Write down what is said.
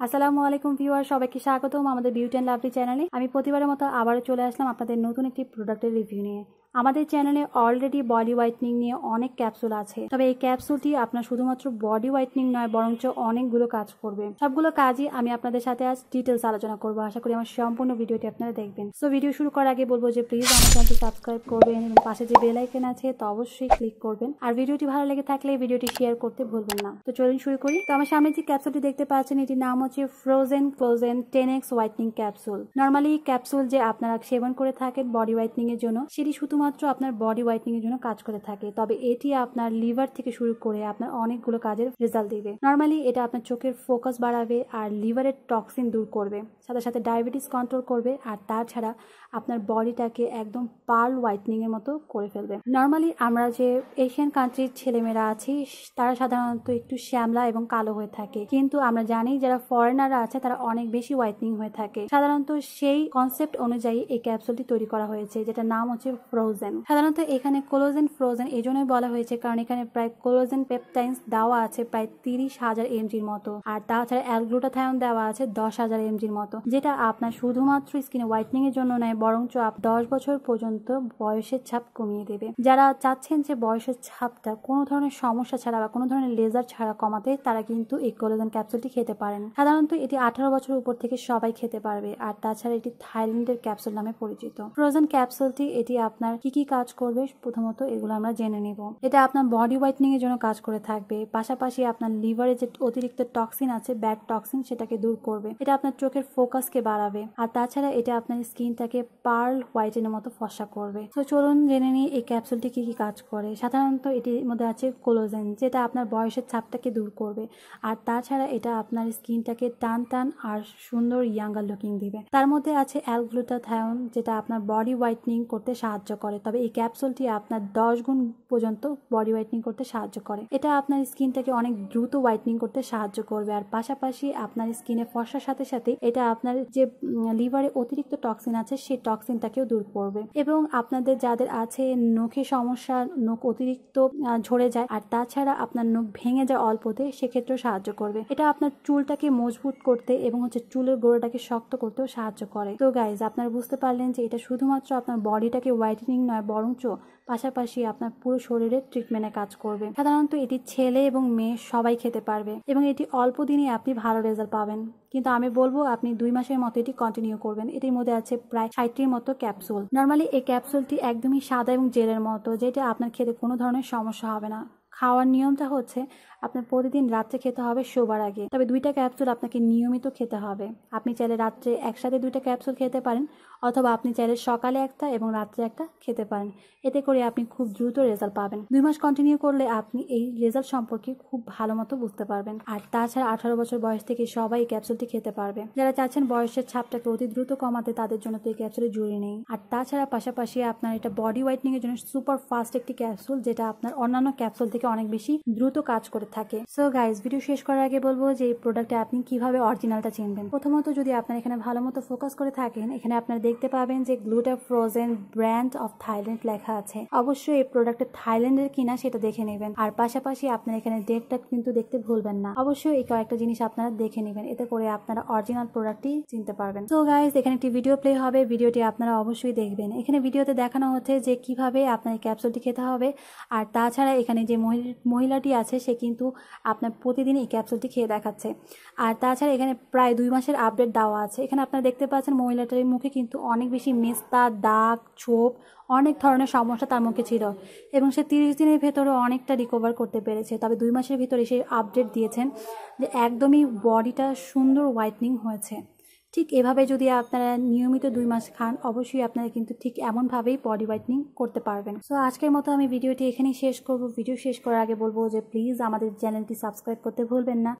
আসসালামু আলাইকুম ভিউয়ার সবাইকে স্বাগতম আমাদের বিউটি অ্যান্ড লাভলি চ্যানেলে আমি প্রতিবারের মতো আবারও চলে আসলাম আপনাদের নতুন একটি প্রোডাক্টের রিভিউ নিয়ে। আমাদের চ্যানেলে অলরেডি বডি হোয়াইটনিং নিয়ে অনেক ক্যাপসুল আছে। তবে এই ক্যাপসুলটি আপনার শুধুমাত্র বডি হোয়াইটনিং নয়, বরঞ্চ অনেকগুলো কাজ করবে। সবগুলো কাজই আমি আপনাদের সাথে আজ ডিটেলস আলোচনা করব। আশা করি আমার সম্পূর্ণ ভিডিওটি আপনারা দেখবেন। সো ভিডিও শুরু করার আগে বলব যে প্লিজ আমার চ্যানেলটি সাবস্ক্রাইব করবেন এবং পাশে যে বেল আইকন আছে, তো অবশ্যই ক্লিক করবেন। আর ভিডিওটি ভালো লেগে থাকলে ভিডিওটি শেয়ার করতে ভুলবেন না। তো চলুন শুরু করি। তো আমার সামনে যে ক্যাপসুলটি দেখতে পাচ্ছেন, এটির নাম হচ্ছে frozen collagen ten X whitening capsule normally capsule যে আপনারা সেবন করে থাকেন বডি হোয়াইটনিং এর জন্য, সেটি শুধুমাত্র আপনার বডি বডি হোয়াইটনিং এর জন্য কাজ করে থাকে, তবে এটি আপনার লিভার থেকে শুরু করে আপনার অনেকগুলো কাজের রেজাল্ট দিবে। নর্মালি এটা আপনার চোখের ফোকাস বাড়াবে আর লিভারের টক্সিন দূর করবে, সাথে সাথে ডায়াবেটিস কন্ট্রোল করবে আর তাছাড়া আপনার বডিটাকে একদম পার্ল হোয়াইটনিং এর মতো করে ফেলবে। নর্মালি আমরা যে এশিয়ান কান্ট্রির ছেলেমেয়েরা আছি, তারা সাধারণত একটু শ্যামলা এবং কালো হয়ে থাকে, কিন্তু আমরা জানি যারা ফরেনাররা আছে তারা অনেক বেশি হোয়াইটনিং হয়ে থাকে। সাধারণত সেই কনসেপ্ট অনুযায়ী এই ক্যাপসুলটি তৈরি করা হয়েছে যেটা নাম হচ্ছে ফ্রোজেন সাধারণত এখানে কোলোজেন ফ্রোজেন এই জন্যই বলা হয়েছে, কারণ এখানে প্রায় কোলোজেন পেপটাইন্স দেওয়া আছে প্রায় তিরিশ হাজার এমজির মতো। আর তাছাড়া অ্যালগ্লুটাথায়ন দেওয়া আছে দশ হাজার এমজির মতো, যেটা আপনার শুধুমাত্র স্কিনে হোয়াইটনিং এর জন্য নয়, বরঞ্চ আপ দশ বছর পর্যন্ত বয়সের ছাপ কমিয়ে দেবে। যারা চাচ্ছেন যে বয়সের ছাপটা কোনো ধরনের সমস্যা ছাড়া বা কোনো ধরনের লেজার ছাড়া কমাতে, তারা কিন্তু এই কোলোজেন ক্যাপসুলটি খেতে পারেন। সাধারণত এটি আঠারো বছর উপর থেকে সবাই খেতে পারবে, আর তাছাড়া এটি থাইল্যান্ডের ক্যাপসুল নামে পরিচিত। ফ্রোজেন ক্যাপসুলটি এটি আপনার কি কি কাজ করবে প্রথমত এগুলো আমরা জেনে নিব। এটা আপনার বডি হোয়াইটনিং এর জন্য কাজ করে থাকবে। পাশাপাশি আপনার লিভারে যে অতিরিক্ত টক্সিন আছে ব্যাড টক্সিন সেটাকে দূর করবে। এটা আপনার চোখের ফোকাসকে বাড়াবে। আর তাছাড়া এটা আপনার স্কিনটাকে পার্ল হোয়াইটেনের মতো ফসা করবে। তো চলুন জেনে নিই এই ক্যাপসুলটি কি কি কাজ করে। সাধারণত এটির মধ্যে আছে কোলোজেন যেটা আপনার বয়সের ছাপটাকে দূর করবে। আর তাছাড়া এটা আপনার স্কিনটাকে টান টান আর সুন্দর ইয়াঙ্গার লুকিং দিবে। তার মধ্যে আছে অ্যালগ্লুটাথায়ন যেটা আপনার বডি হোয়াইটনিং করতে সাহায্য করে। তবে এই ক্যাপসুলটি আপনার দশ গুণ পর্যন্ত বডি হোয়াইটনিং করতে সাহায্য করে। এটা আপনার স্কিনটাকে অনেক দ্রুত হোয়াইটনিং করতে সাহায্য করবে, আর পাশাপাশি আপনার স্কিনে ফসার সাথে সাথে এটা আপনার যে লিভারে অতিরিক্ত টক্সিন আছে, সেই টক্সিনটাকেও দূর করবে। এবং আপনাদের যাদের আছে নখে সমস্যা, নখ অতিরিক্ত ঝরে যায়, আর তাছাড়া আপনার নখ ভেঙে যায় অল্পতে, সেক্ষেত্রেও সাহায্য করবে। এটা আপনার চুলটাকে মজবুত করতে এবং হচ্ছে চুলের গোড়াটাকে শক্ত করতেও সাহায্য করে। তো গাইজ আপনারা বুঝতে পারলেন যে এটা শুধুমাত্র আপনার বডিটাকে হোয়াইটেনিং নয়, বরঞ্চ পাশাপাশি আপনার পুরো শরীরের ট্রিটমেন্টে কাজ করবে। সাধারণত এটি ছেলে এবং মেয়ে সবাই খেতে পারবে এবং এটি অল্প দিনে আপনি ভালো রেজাল্ট পাবেন। কিন্তু আমি বলব, আপনি দুই মাসের মতো এটি কন্টিনিউ করবেন। এটির মধ্যে আছে প্রায় ষাটটির মতো ক্যাপসুল নর্মালি এই ক্যাপসুলটি একদমই সাদা এবং জেলের মতো, যেটা আপনার খেতে কোনো ধরনের সমস্যা হবে না। খাওয়ার নিয়মটা হচ্ছে, আপনার প্রতিদিন রাত্রে খেতে হবে শোবার আগে। তবে দুইটা ক্যাপসুল আপনাকে নিয়মিত খেতে হবে। আপনি চাইলে রাত্রে একসাথে দুইটা ক্যাপসুল খেতে পারেন অথবা আপনি চাইলে সকালে একটা এবং রাত্রে একটা খেতে পারেন। এতে করে আপনি খুব দ্রুত রেজাল্ট পাবেন। দুই মাস কন্টিনিউ করলে আপনি এই রেজাল্ট সম্পর্কে খুব ভালো মতো বুঝতে পারবেন। আর তাছাড়া আঠারো বছর বয়স থেকে সবাই ক্যাপসুলটি খেতে পারবে। যারা চাচ্ছেন বয়সের ছাপটাকে অতি দ্রুত কমাতে, তাদের জন্য তো এই ক্যাপসুলের জরুরি নেই। আর তাছাড়া পাশাপাশি আপনার এটা বডি হোয়াইটনিং এর জন্য সুপার ফাস্ট একটি ক্যাপসুল যেটা আপনার অন্যান্য ক্যাপসুল থেকে অনেক বেশি দ্রুত কাজ করে থাকে। সো গাইজ ভিডিও শেষ করার আগে বলব যে এই প্রোডাক্টে আপনি কীভাবে অরিজিনালটা চিনবেন? প্রথমত যদি আপনার এখানে ভালো মতো ফোকাস করে থাকেন, এখানে আপনারা দেখতে পাবেন যে gluta frozen brand of Thailand লেখা আছে। অবশ্যই এই প্রোডাক্টটা থাইল্যান্ডের কিনা সেটা দেখে নেবেন। আর পাশাপাশি আপনার এখানে ডেটটা কিন্তু দেখতে ভুলবেন না। অবশ্যই এই কয়েকটা জিনিস আপনারা দেখে নেবেন। এতে করে আপনারা অরিজিনাল প্রোডাক্টটি চিনতে পারবেন। তো গাইজ এখানে একটি ভিডিও প্লে হবে। ভিডিওটি আপনারা অবশ্যই দেখবেন। এখানে ভিডিওতে দেখানো হচ্ছে যে কীভাবে আপনার এই ক্যাপসুলটি খেতে হবে। আর তাছাড়া এখানে যে মহিলাটি আছে, সে কিন্তু আপনার প্রতিদিন এই ক্যাপসুলটি খেয়ে দেখাচ্ছে। আর তাছাড়া এখানে প্রায় দুই মাসের আপডেট দেওয়া আছে। এখানে আপনারা দেখতে পাচ্ছেন মহিলাটার মুখে কিন্তু অনেক বেশি মেস্তা, দাগ, ছোপ, অনেক ধরনের সমস্যা তার মুখে ছিল এবং সে তিরিশ দিনের ভেতরে অনেকটা রিকভার করতে পেরেছে। তবে দুই মাসের ভিতরে সে আপডেট দিয়েছেন যে একদমই বডিটা সুন্দর হোয়াইটনিং হয়েছে। ঠিক এভাবে যদি আপনারা নিয়মিত দুই মাস খান, অবশ্যই আপনারা কিন্তু ঠিক এমনভাবেই বডি হোয়াইটনিং করতে পারবেন। সো আজকের মতো আমি ভিডিওটি এখানেই শেষ করব। ভিডিও শেষ করার আগে বলব যে প্লিজ আমাদের চ্যানেলটি সাবস্ক্রাইব করতে ভুলবেন না।